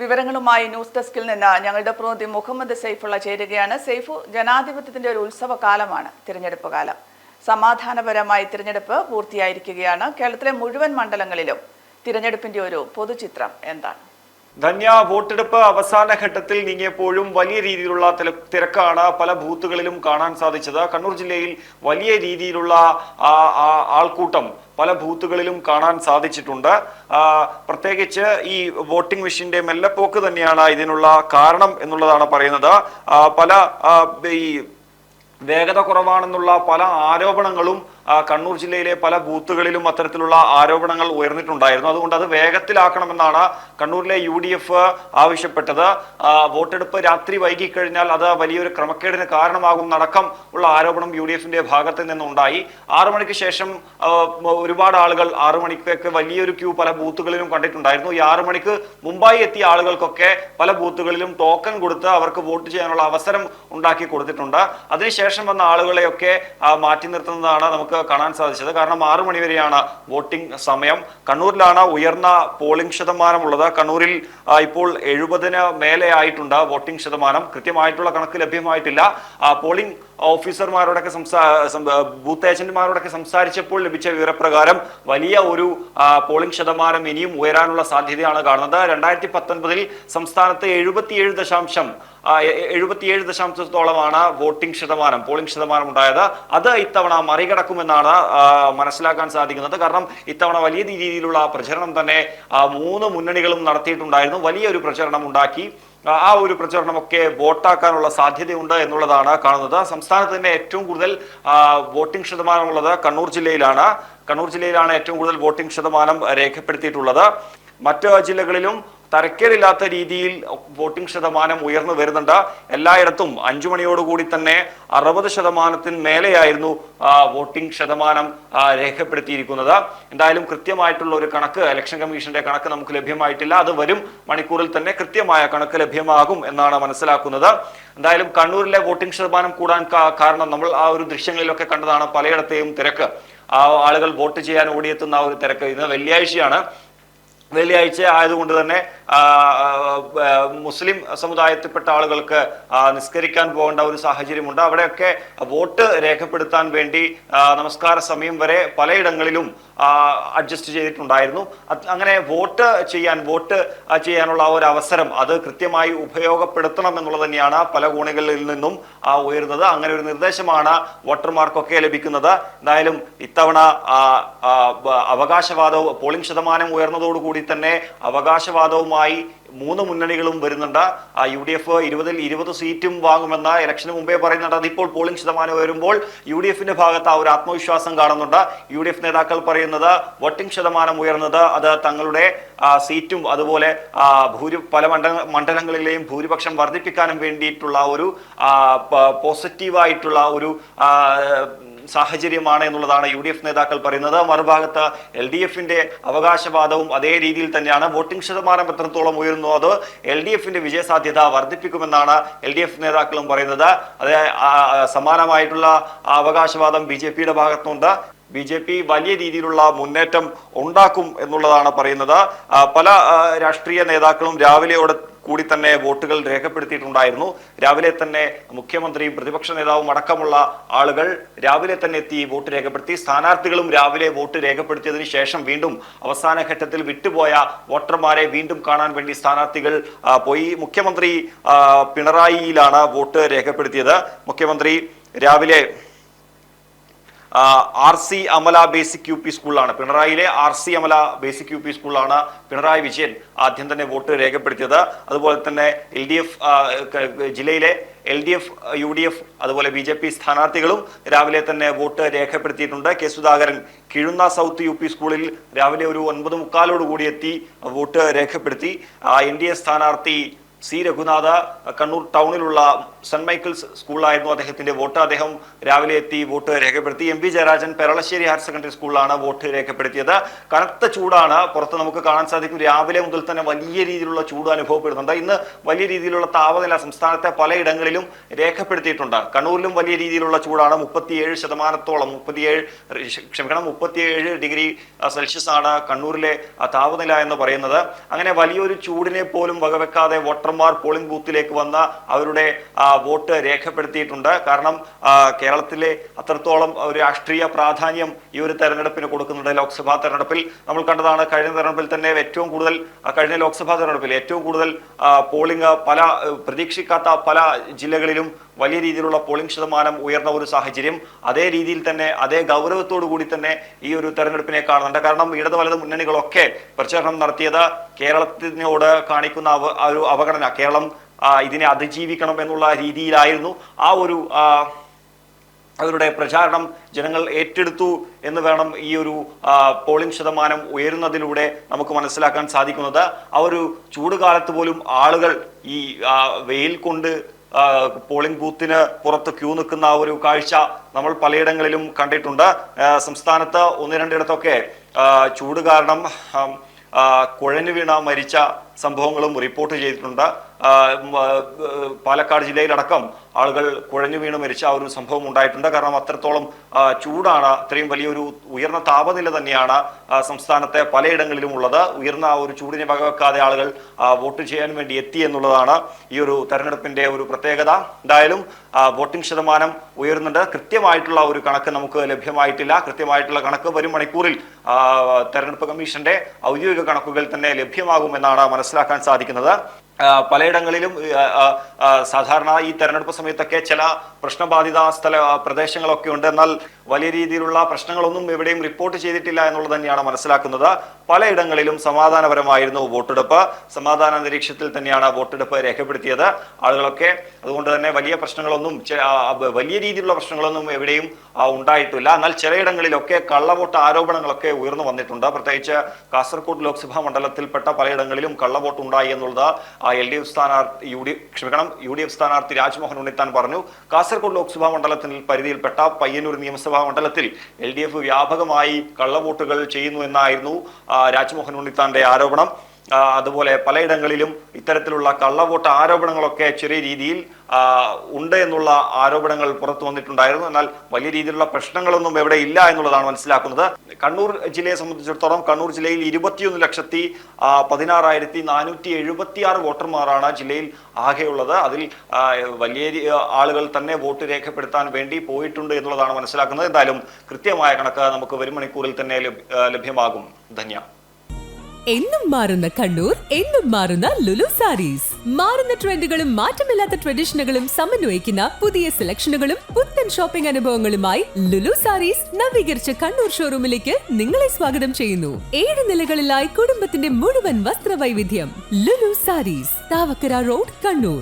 വിവരങ്ങളുമായി ന്യൂസ് ഡെസ്കിൽ നിന്ന് ഞങ്ങളുടെ പ്രതിനിധി മുഹമ്മദ് സൈഫുള്ള ചേരുകയാണ്. സൈഫു ജനാധിപത്യത്തിന്റെ ഒരു ഉത്സവ കാലമാണ് തിരഞ്ഞെടുപ്പ് കാലം. സമാധാനപരമായി തിരഞ്ഞെടുപ്പ് പൂർത്തിയായിരിക്കുകയാണ്. കേരളത്തിലെ മുഴുവൻ മണ്ഡലങ്ങളിലും തിരഞ്ഞെടുപ്പിന്റെ ഒരു പൊതുചിത്രം എന്താണ്? ധന്യ വോട്ടെടുപ്പ് അവസാന ഘട്ടത്തിൽ നീങ്ങിയപ്പോഴും വലിയ രീതിയിലുള്ള തിരക്കാണ് പല ബൂത്തുകളിലും കാണാൻ സാധിച്ചത്. കണ്ണൂർ ജില്ലയിൽ വലിയ രീതിയിലുള്ള ആൾക്കൂട്ടം പല ബൂത്തുകളിലും കാണാൻ സാധിച്ചിട്ടുണ്ട്. പ്രത്യേകിച്ച് ഈ വോട്ടിംഗ് മെഷീന്റെ മെല്ലപ്പോക്ക് തന്നെയാണ് ഇതിനുള്ള കാരണം എന്നുള്ളതാണ് പറയുന്നത്. പല ഈ വേഗത കുറവാണെന്നുള്ള പല ആരോപണങ്ങളും കണ്ണൂർ ജില്ലയിലെ പല ബൂത്തുകളിലും അത്തരത്തിലുള്ള ആരോപണങ്ങൾ ഉയർന്നിട്ടുണ്ടായിരുന്നു. അതുകൊണ്ട് അത് വേഗത്തിലാക്കണമെന്നാണ് കണ്ണൂരിലെ യു ഡി എഫ് ആവശ്യപ്പെട്ടത് വോട്ടെടുപ്പ് രാത്രി വൈകിക്കഴിഞ്ഞാൽ അത് വലിയൊരു ക്രമക്കേടിന് കാരണമാകും നടക്കം ഉള്ള ആരോപണം യു ഡി എഫിന്റെ ഭാഗത്ത് നിന്നുണ്ടായി. ആറു മണിക്ക് ശേഷം ഒരുപാട് ആളുകൾ ആറു മണിക്കൊക്കെ വലിയൊരു ക്യൂ പല ബൂത്തുകളിലും കണ്ടിട്ടുണ്ടായിരുന്നു. ഈ ആറു മണിക്ക് മുമ്പായി എത്തിയ ആളുകൾക്കൊക്കെ പല ബൂത്തുകളിലും ടോക്കൺ കൊടുത്ത് അവർക്ക് വോട്ട് ചെയ്യാനുള്ള അവസരം ഉണ്ടാക്കി കൊടുത്തിട്ടുണ്ട്. അതിനുശേഷം വന്ന ആളുകളെയൊക്കെ മാറ്റി നിർത്തുന്നതാണ് നമുക്ക് കാണാൻ സാധിച്ചത്. കാരണം ആറു മണിവരെയാണ് വോട്ടിംഗ് സമയം. കണ്ണൂരിലാണ് ഉയർന്ന പോളിംഗ് ശതമാനമുള്ളത്. കണ്ണൂരിൽ ഇപ്പോൾ എഴുപതിന് മേലെ ആയിട്ടുണ്ട് വോട്ടിംഗ് ശതമാനം. കൃത്യമായിട്ടുള്ള കണക്ക് ലഭ്യമായിട്ടില്ല. പോളിംഗ് ഓഫീസർമാരോടൊക്കെ ബൂത്ത് ഏജന്റുമാരോടൊക്കെ സംസാരിച്ചപ്പോൾ ലഭിച്ച വിവരപ്രകാരം വലിയ ഒരു പോളിംഗ് ശതമാനം ഇനിയും ഉയരാനുള്ള സാധ്യതയാണ് കാണുന്നത്. രണ്ടായിരത്തി പത്തൊൻപതിൽ സംസ്ഥാനത്ത് എഴുപത്തിയേഴ് ദശാംശം എഴുപത്തിയേഴ് ദശാംശത്തോളമാണ് വോട്ടിംഗ് ശതമാനം പോളിംഗ് ശതമാനം ഉണ്ടായത്. അത് ഇത്തവണ മറികടക്കുമെന്നാണ് മനസ്സിലാക്കാൻ സാധിക്കുന്നത്. കാരണം ഇത്തവണ വലിയ രീതിയിലുള്ള പ്രചരണം തന്നെ മൂന്ന് മുന്നണികളും നടത്തിയിട്ടുണ്ടായിരുന്നു. വലിയൊരു പ്രചരണം ഉണ്ടാക്കി. ആ ഒരു പ്രചരണമൊക്കെ വോട്ടാക്കാനുള്ള സാധ്യതയുണ്ട് എന്നുള്ളതാണ് കാണുന്നത്. സംസ്ഥാനത്ത് തന്നെ ഏറ്റവും കൂടുതൽ വോട്ടിംഗ് ശതമാനമുള്ളത് കണ്ണൂർ ജില്ലയിലാണ്. കണ്ണൂർ ജില്ലയിലാണ് ഏറ്റവും കൂടുതൽ വോട്ടിംഗ് ശതമാനം രേഖപ്പെടുത്തിയിട്ടുള്ളത്. മറ്റ് ജില്ലകളിലും തരക്കേടില്ലാത്ത രീതിയിൽ വോട്ടിംഗ് ശതമാനം ഉയർന്നു വരുന്നുണ്ട്. എല്ലായിടത്തും അഞ്ചു മണിയോടുകൂടി തന്നെ അറുപത് ശതമാനത്തിന് മേലെയായിരുന്നു വോട്ടിംഗ് ശതമാനം രേഖപ്പെടുത്തിയിരിക്കുന്നത്. എന്തായാലും കൃത്യമായിട്ടുള്ള ഒരു കണക്ക് ഇലക്ഷൻ കമ്മീഷന്റെ കണക്ക് നമുക്ക് ലഭ്യമായിട്ടില്ല. അത് വരും മണിക്കൂറിൽ തന്നെ കൃത്യമായ കണക്ക് ലഭ്യമാകും എന്നാണ് മനസ്സിലാക്കുന്നത്. എന്തായാലും കണ്ണൂരിലെ വോട്ടിംഗ് ശതമാനം കൂടാൻ കാരണം നമ്മൾ ആ ഒരു ദൃശ്യങ്ങളിലൊക്കെ കണ്ടതാണ് പലയിടത്തെയും തിരക്ക്. ആളുകൾ വോട്ട് ചെയ്യാൻ ഓടിയെത്തുന്ന ആ ഒരു തിരക്ക് ഇന്ന് വെള്ളിയാഴ്ചയാണ്. വെള്ളിയാഴ്ച ആയതുകൊണ്ട് തന്നെ മുസ്ലിം സമുദായത്തിൽപ്പെട്ട ആളുകൾക്ക് നിസ്കരിക്കാൻ പോകേണ്ട ഒരു സാഹചര്യമുണ്ട്. അവിടെയൊക്കെ വോട്ട് രേഖപ്പെടുത്താൻ വേണ്ടി നമസ്കാര സമയം വരെ പലയിടങ്ങളിലും അഡ്ജസ്റ്റ് ചെയ്തിട്ടുണ്ടായിരുന്നു. അങ്ങനെ വോട്ട് ചെയ്യാൻ വോട്ട് ചെയ്യാനുള്ള ഒരു അവസരം അത് കൃത്യമായി ഉപയോഗപ്പെടുത്തണം എന്നുള്ളത് തന്നെയാണ് പല കോണുകളിൽ നിന്നും ഉയരുന്നത്. അങ്ങനെ ഒരു നിർദ്ദേശമാണ് വോട്ടർമാർക്കൊക്കെ ലഭിക്കുന്നത്. എന്തായാലും ഇത്തവണ അവകാശവാദവും പോളിംഗ് ശതമാനം ഉയർന്നതോടുകൂടി തന്നെ അവകാശവാദവുമായി മൂന്ന് മുന്നണികളും വരുന്നുണ്ട്. യു ഡി എഫ് ഇരുപതിൽ ഇരുപത് സീറ്റും വാങ്ങുമെന്ന് ഇലക്ഷന് മുമ്പേ പറയുന്നുണ്ട്. അതിപ്പോൾ പോളിംഗ് ശതമാനം വരുമ്പോൾ യു ഡി എഫിന്റെ ഭാഗത്ത് ആ ഒരു ആത്മവിശ്വാസം കാണുന്നുണ്ട്. യു ഡി എഫ് നേതാക്കൾ പറയുന്നത് വോട്ടിംഗ് ശതമാനം ഉയർന്നത് അത് തങ്ങളുടെ സീറ്റും അതുപോലെ ഭൂരി പല മണ്ഡല മണ്ഡലങ്ങളിലെയും ഭൂരിപക്ഷം വർദ്ധിപ്പിക്കാനും വേണ്ടിയിട്ടുള്ള ഒരു പോസിറ്റീവായിട്ടുള്ള ഒരു സാഹചര്യമാണ് എന്നുള്ളതാണ് യു ഡി എഫ് നേതാക്കൾ പറയുന്നത്. മറുഭാഗത്ത് എൽ ഡി എഫിന്റെ അവകാശവാദവും അതേ രീതിയിൽ തന്നെയാണ്. വോട്ടിംഗ് ശതമാനം എത്രത്തോളം ഉയരുന്നു അത് എൽ ഡി എഫിന്റെ വിജയസാധ്യത വർദ്ധിപ്പിക്കുമെന്നാണ് എൽ ഡി എഫ് നേതാക്കളും പറയുന്നത്. അതേ സമാനമായിട്ടുള്ള അവകാശവാദം ബി ജെ പിയുടെ ഭാഗത്തുനിന്നുണ്ട് ബി ജെ പി വലിയ രീതിയിലുള്ള മുന്നേറ്റം ഉണ്ടാക്കും എന്നുള്ളതാണ് പറയുന്നത്. പല രാഷ്ട്രീയ നേതാക്കളും രാവിലെയോടെ കൂടി തന്നെ വോട്ടുകൾ രേഖപ്പെടുത്തിയിട്ടുണ്ടായിരുന്നു. രാവിലെ തന്നെ മുഖ്യമന്ത്രിയും പ്രതിപക്ഷ നേതാവും അടക്കമുള്ള ആളുകൾ രാവിലെ തന്നെ എത്തി വോട്ട് രേഖപ്പെടുത്തി. സ്ഥാനാർത്ഥികളും രാവിലെ വോട്ട് രേഖപ്പെടുത്തിയതിനു ശേഷം വീണ്ടും അവസാന ഘട്ടത്തിൽ വിട്ടുപോയ വോട്ടർമാരെ വീണ്ടും കാണാൻ വേണ്ടി സ്ഥാനാർത്ഥികൾ പോയി. മുഖ്യമന്ത്രി പിണറായിയിലാണ് വോട്ട് രേഖപ്പെടുത്തിയത്. മുഖ്യമന്ത്രി രാവിലെ R C Amala basic U P സ്കൂളിലാണ്. പിണറായിയിലെ R C Amala basic U P സ്കൂളിലാണ് പിണറായി വിജയൻ ആദ്യം തന്നെ വോട്ട് രേഖപ്പെടുത്തിയത്. അതുപോലെ തന്നെ എൽ ഡി എഫ് ജില്ലയിലെ L D F U D F അതുപോലെ ബി ജെ പി സ്ഥാനാർത്ഥികളും രാവിലെ തന്നെ വോട്ട് രേഖപ്പെടുത്തിയിട്ടുണ്ട്. K Sudhakaran Kizhunna south U P സ്കൂളിൽ രാവിലെ ഒരു ഒൻപത് മുക്കാലോടുകൂടി എത്തി വോട്ട് രേഖപ്പെടുത്തി. എൻ ഡി എ സ്ഥാനാർത്ഥി സി രഘുനാഥ കണ്ണൂർ ടൗണിലുള്ള സെന്റ് മൈക്കിൾസ് സ്കൂളിലായിരുന്നു അദ്ദേഹത്തിന്റെ വോട്ട്. അദ്ദേഹം രാവിലെ എത്തി വോട്ട് രേഖപ്പെടുത്തി. M P Jayarajan Peralassery higher secondary സ്കൂളിലാണ് വോട്ട് രേഖപ്പെടുത്തിയത്. കനത്ത ചൂടാണ്. പുറത്ത് നമുക്ക് കാണാൻ സാധിക്കും രാവിലെ മുതൽ തന്നെ വലിയ രീതിയിലുള്ള ചൂട് അനുഭവപ്പെടുന്നുണ്ട്. ഇന്ന് വലിയ രീതിയിലുള്ള താപനില സംസ്ഥാനത്തെ പലയിടങ്ങളിലും രേഖപ്പെടുത്തിയിട്ടുണ്ട്. കണ്ണൂരിലും വലിയ രീതിയിലുള്ള ചൂടാണ്. മുപ്പത്തിയേഴ് ശതമാനത്തോളം മുപ്പത്തിയേഴ് ക്ഷമിക്കണം മുപ്പത്തിയേഴ് ഡിഗ്രി സെൽഷ്യസ് ആണ് കണ്ണൂരിലെ താപനില എന്ന് പറയുന്നത്. അങ്ങനെ വലിയൊരു ചൂടിനെ പോലും വകവെക്കാതെ വോട്ടർമാർ പോളിംഗ് ബൂത്തിലേക്ക് വന്ന അവരുടെ വോട്ട് രേഖപ്പെടുത്തിയിട്ടുണ്ട്. കാരണം കേരളത്തിലെ അത്രത്തോളം ഒരു രാഷ്ട്രീയ പ്രാധാന്യം ഈ ഒരു തെരഞ്ഞെടുപ്പിന് കൊടുക്കുന്നുണ്ട് ലോക്സഭാ തെരഞ്ഞെടുപ്പിൽ. നമ്മൾ കണ്ടതാണ് കഴിഞ്ഞ തെരഞ്ഞെടുപ്പിൽ തന്നെ ഏറ്റവും കൂടുതൽ കഴിഞ്ഞ ലോക്സഭാ തെരഞ്ഞെടുപ്പിൽ ഏറ്റവും കൂടുതൽ പോളിംഗ് പല പ്രതീക്ഷിക്കാത്ത പല ജില്ലകളിലും വലിയ രീതിയിലുള്ള പോളിംഗ് ശതമാനം ഉയർന്ന ഒരു സാഹചര്യം. അതേ രീതിയിൽ തന്നെ അതേ ഗൗരവത്തോടു കൂടി തന്നെ ഈ ഒരു തെരഞ്ഞെടുപ്പിനെ കാണുന്നുണ്ട്. കാരണം ഇടത് വലത് മുന്നണികളൊക്കെ പ്രചരണം നടത്തിയത് കേരളത്തിനോട് കാണിക്കുന്ന ഒരു അവഗണന കേരളം ഇതിനെ അതിജീവിക്കണം എന്നുള്ള രീതിയിലായിരുന്നു. ആ ഒരു അവരുടെ പ്രചാരണം ജനങ്ങൾ ഏറ്റെടുത്തു എന്ന് വേണം ഈ ഒരു പോളിംഗ് ശതമാനം ഉയരുന്നതിലൂടെ നമുക്ക് മനസ്സിലാക്കാൻ സാധിക്കുന്നത്. ആ ഒരു ചൂടുകാലത്ത് പോലും ആളുകൾ ഈ വെയിൽ കൊണ്ട് പോളിംഗ് ബൂത്തിന് പുറത്ത് ക്യൂ നിൽക്കുന്ന ഒരു കാഴ്ച നമ്മൾ പലയിടങ്ങളിലും കണ്ടിട്ടുണ്ട്. സംസ്ഥാനത്ത് ഒന്ന് രണ്ടിടത്തൊക്കെ ചൂട് കാരണം കുഴഞ്ഞു വീണ മരിച്ച സംഭവങ്ങളും റിപ്പോർട്ട് ചെയ്തിട്ടുണ്ട്. പാലക്കാട് ജില്ലയിലടക്കം ആളുകൾ കുഴഞ്ഞു വീണ് മരിച്ച ആ ഒരു സംഭവം ഉണ്ടായിട്ടുണ്ട്. കാരണം അത്രത്തോളം ചൂടാണ്. അത്രയും വലിയൊരു ഉയർന്ന താപനില തന്നെയാണ് സംസ്ഥാനത്തെ പലയിടങ്ങളിലും ഉള്ളത്. ഉയർന്ന ആ ഒരു ചൂടിനെ വകവെക്കാതെ ആളുകൾ വോട്ട് ചെയ്യാൻ വേണ്ടി എത്തി എന്നുള്ളതാണ് ഈ ഒരു തെരഞ്ഞെടുപ്പിന്റെ ഒരു പ്രത്യേകത. എന്തായാലും വോട്ടിംഗ് ശതമാനം ഉയരുന്നുണ്ട്. കൃത്യമായിട്ടുള്ള ഒരു കണക്ക് നമുക്ക് ലഭ്യമായിട്ടില്ല. കൃത്യമായിട്ടുള്ള കണക്ക് വരും മണിക്കൂറിൽ തെരഞ്ഞെടുപ്പ് കമ്മീഷന്റെ ഔദ്യോഗിക കണക്കുകൾ തന്നെ ലഭ്യമാകുമെന്നാണ് മനസ്സിലാക്കാൻ സാധിക്കുന്നത്. പലയിടങ്ങളിലും സാധാരണ ഈ തെരഞ്ഞെടുപ്പ് സമയത്തൊക്കെ ചില പ്രശ്നബാധിത സ്ഥല പ്രദേശങ്ങളൊക്കെ ഉണ്ട്. എന്നാൽ വലിയ രീതിയിലുള്ള പ്രശ്നങ്ങളൊന്നും എവിടെയും റിപ്പോർട്ട് ചെയ്തിട്ടില്ല എന്നുള്ളത് തന്നെയാണ് മനസ്സിലാക്കുന്നത്. പലയിടങ്ങളിലും സമാധാനപരമായിരുന്നു വോട്ടെടുപ്പ്. സമാധാന അന്തരീക്ഷത്തിൽ തന്നെയാണ് വോട്ടെടുപ്പ് രേഖപ്പെടുത്തിയത്. ആളുകളൊക്കെ അതുകൊണ്ട് തന്നെ വലിയ പ്രശ്നങ്ങളൊന്നും വലിയ രീതിയിലുള്ള പ്രശ്നങ്ങളൊന്നും എവിടെയും ഉണ്ടായിട്ടില്ല. എന്നാൽ ചിലയിടങ്ങളിലൊക്കെ കള്ളവോട്ട് ആരോപണങ്ങളൊക്കെ ഉയർന്നു വന്നിട്ടുണ്ട്. പ്രത്യേകിച്ച് കാസർഗോഡ് ലോക്സഭാ മണ്ഡലത്തിൽപ്പെട്ട പലയിടങ്ങളിലും കള്ളവോട്ട് ഉണ്ടായി എന്നുള്ളത് എൽ ഡി എഫ് സ്ഥാനാർത്ഥി യു ഡി ക്ഷമിക്കണം യു ഡി എഫ് സ്ഥാനാർത്ഥി രാജ്മോഹൻ ഉണ്ണിത്താൻ പറഞ്ഞു. കാസർഗോഡ് ലോക്സഭാ മണ്ഡലത്തിൽ പരിധിയിൽപ്പെട്ട പയ്യന്നൂർ നിയമസഭാ മണ്ഡലത്തിൽ എൽ വ്യാപകമായി കള്ളവോട്ടുകൾ ചെയ്യുന്നു എന്നായിരുന്നു രാജ്മോഹൻ ഉണ്ണിത്താന്റെ ആരോപണം. അതുപോലെ പലയിടങ്ങളിലും ഇത്തരത്തിലുള്ള കള്ളവോട്ട് ആരോപണങ്ങളൊക്കെ ചെറിയ രീതിയിൽ ഉണ്ട് എന്നുള്ള ആരോപണങ്ങൾ പുറത്തു വന്നിട്ടുണ്ടായിരുന്നു. എന്നാൽ വലിയ രീതിയിലുള്ള പ്രശ്നങ്ങളൊന്നും എവിടെ ഇല്ല എന്നുള്ളതാണ് മനസ്സിലാക്കുന്നത്. കണ്ണൂർ ജില്ലയെ സംബന്ധിച്ചിടത്തോളം കണ്ണൂർ ജില്ലയിൽ ഇരുപത്തിയൊന്ന് ലക്ഷത്തി പതിനാറായിരത്തി നാനൂറ്റി എഴുപത്തി ആറ് വോട്ടർമാരാണ് ജില്ലയിൽ ആകെയുള്ളത്. അതിൽ വലിയ ആളുകൾ തന്നെ വോട്ട് രേഖപ്പെടുത്താൻ വേണ്ടി പോയിട്ടുണ്ട് എന്നുള്ളതാണ് മനസ്സിലാക്കുന്നത്. എന്തായാലും കൃത്യമായ കണക്ക് നമുക്ക് വരും മണിക്കൂറിൽ തന്നെ ലഭ്യമാകും. ധന്യ. എന്നും മാറുന്ന കണ്ണൂർ എന്നും മാറുന്ന ലുലു സാരീസ്. മാറുന്ന ട്രെൻഡുകളും മാറ്റമില്ലാത്ത ട്രഡീഷനുകളും സമന്വയിക്കുന്ന പുതിയ സെലക്ഷനുകളും പുത്തൻ ഷോപ്പിംഗ് അനുഭവങ്ങളുമായി ലുലു സാരീസ് നവീകരിച്ച കണ്ണൂർ ഷോറൂമിലേക്ക് നിങ്ങളെ സ്വാഗതം ചെയ്യുന്നു. ഏഴ് നിലകളിലായി കുടുംബത്തിന്റെ മുഴുവൻ വസ്ത്രവൈവിധ്യം ലുലു സാരീസ് താവക്കര റോഡ് കണ്ണൂർ.